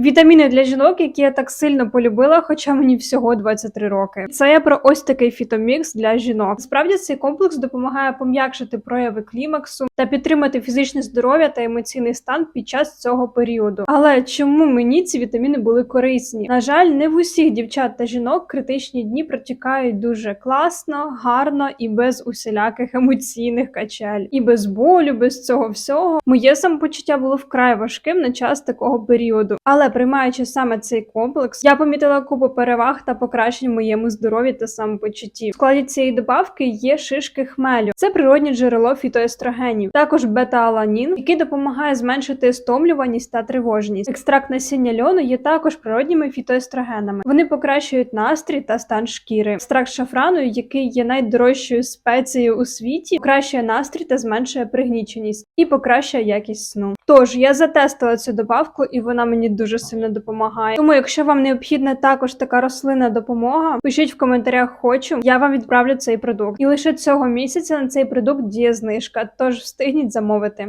Вітаміни для жінок, які я так сильно полюбила, хоча мені всього 23 роки. Це я про ось такий фітомікс для жінок. Справді цей комплекс допомагає пом'якшити прояви клімаксу та підтримати фізичне здоров'я та емоційний стан під час цього періоду. Але чому мені ці вітаміни були корисні? На жаль, не в усіх дівчат та жінок критичні дні протікають дуже класно, гарно і без усіляких емоційних качель, і без болю, без цього всього. Моє самопочуття було вкрай важким на час такого періоду. Але приймаючи саме цей комплекс, я помітила купу переваг та покращень в моєму здоров'ї та самопочутті. В складі цієї добавки є шишки хмелю. Це природнє джерело фітоестрогенів, також бета-аланін, який допомагає зменшити стомлюваність та тривожність. Екстракт насіння льону є також природніми фітоестрогенами. Вони покращують настрій та стан шкіри. Екстракт шафрану, який є найдорожчою спецією у світі, покращує настрій та зменшує пригніченість і покращує якість сну. Тож я затестила цю добавку, і вона мені дуже сильно допомагає. Тому, якщо вам необхідна також така рослинна допомога, пишіть в коментарях хочу. Я вам відправлю цей продукт. І лише цього місяця на цей продукт діє знижка, тож встигніть замовити.